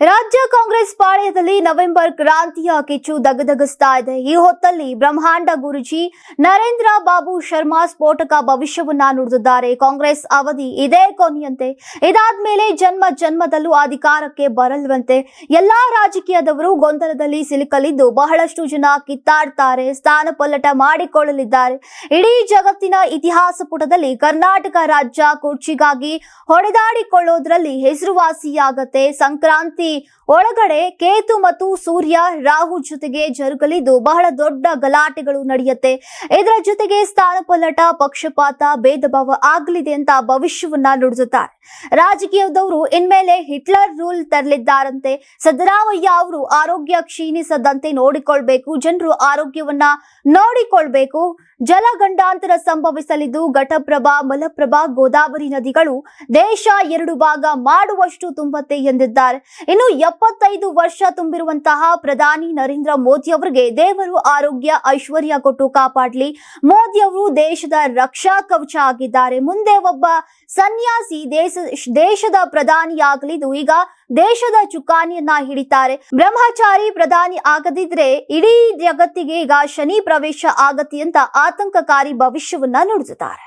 ರಾಜ್ಯ ಕಾಂಗ್ರೆಸ್ ಪಾಳ್ಯದಲ್ಲಿ ನವೆಂಬರ್ ಕ್ರಾಂತಿಯ ಕಿಚ್ಚು ದಗದಗಿಸ್ತಾ ಇದೆ. ಈ ಹೊತ್ತಲ್ಲಿ ಬ್ರಹ್ಮಾಂಡ ಗುರುಜಿ ನರೇಂದ್ರ ಬಾಬು ಶರ್ಮಾ ಸ್ಫೋಟಕ ಭವಿಷ್ಯವನ್ನ ನುಡಿದಿದ್ದಾರೆ. ಕಾಂಗ್ರೆಸ್ ಅವಧಿ ಇದೇ ಕೊನೆಯಂತೆ. ಇದಾದ್ಮೇಲೆ ಜನ್ಮ ಜನ್ಮದಲ್ಲೂ ಅಧಿಕಾರಕ್ಕೆ ಬರಲ್ವಂತೆ ಎಲ್ಲಾ ರಾಜಕೀಯದವರು ಗೊಂದಲದಲ್ಲಿ ಸಿಲುಕಲಿದ್ದು ಬಹಳಷ್ಟು ಜನ ಕಿತ್ತಾಡ್ತಾರೆ, ಸ್ಥಾನ ಪಲ್ಲಟ ಮಾಡಿಕೊಳ್ಳಲಿದ್ದಾರೆ. ಇಡೀ ಜಗತ್ತಿನ ಇತಿಹಾಸ ಪುಟದಲ್ಲಿ ಕರ್ನಾಟಕ ರಾಜ್ಯ ಕುರ್ಚಿಗಾಗಿ ಹೊಡೆದಾಡಿಕೊಳ್ಳೋದ್ರಲ್ಲಿ ಹೆಸರುವಾಸಿಯಾಗತ್ತೆ. ಸಂಕ್ರಾಂತಿ ಒಳಗಡೆ ಕೇತು ಮತ್ತು ಸೂರ್ಯ, ರಾಹು ಜೊತೆಗೆ ಜರುಗಲಿದ್ದು ಬಹಳ ದೊಡ್ಡ ಗಲಾಟೆಗಳು ನಡೆಯುತ್ತೆ. ಇದರ ಜೊತೆಗೆ ಸ್ಥಾನ ಪಲ್ಲಟ, ಪಕ್ಷಪಾತ ಭೇದ ಭಾವ ಆಗಲಿದೆ ಅಂತ ಭವಿಷ್ಯವನ್ನ ನುಡಿಸುತ್ತಾರೆ. ರಾಜಕೀಯದವರು ಇನ್ಮೇಲೆ ಹಿಟ್ಲರ್ ರೂಲ್ ತರಲಿದ್ದಾರಂತೆ. ಸಿದ್ದರಾಮಯ್ಯ ಅವರು ಆರೋಗ್ಯ ಕ್ಷೀಣಿಸದಂತೆ ನೋಡಿಕೊಳ್ಬೇಕು, ಜನರು ಆರೋಗ್ಯವನ್ನ ನೋಡಿಕೊಳ್ಬೇಕು. ಜಲಗಂಡಾಂತರ ಸಂಭವಿಸಲಿದ್ದು ಘಟಪ್ರಭಾ, ಮಲಪ್ರಭಾ, ಗೋದಾವರಿ ನದಿಗಳು ದೇಶ ಎರಡು ಭಾಗ ಮಾಡುವಷ್ಟು ತುಂಬತ್ತೆ ಎಂದಿದ್ದಾರೆ. ಇನ್ನು ಎಪ್ಪತ್ತೈದು ವರ್ಷ ತುಂಬಿರುವಂತಹ ಪ್ರಧಾನಿ ನರೇಂದ್ರ ಮೋದಿ ಅವರಿಗೆ ದೇವರು ಆರೋಗ್ಯ, ಐಶ್ವರ್ಯ ಕೊಟ್ಟು ಕಾಪಾಡಲಿ. ಮೋದಿ ಅವರು ದೇಶದ ರಕ್ಷಾ ಕವಚ ಆಗಿದ್ದಾರೆ. ಮುಂದೆ ಒಬ್ಬ ಸನ್ಯಾಸಿ ದೇಶ, ದೇಶದ ಪ್ರಧಾನಿಯಾಗಲಿದ್ದು ಈಗ ದೇಶದ ಚುಕ್ಕಾಣಿಯನ್ನ ಹಿಡಿತಾರೆ. ಬ್ರಹ್ಮಚಾರಿ ಪ್ರಧಾನಿ ಆಗದಿದ್ರೆ ಇಡೀ ಜಗತ್ತಿಗೆ ಈಗ ಶನಿ ಪ್ರವೇಶ ಆಗತಿ ಅಂತ ಆತಂಕಕಾರಿ ಭವಿಷ್ಯವನ್ನ ನುಡಿಸುತ್ತಾರೆ.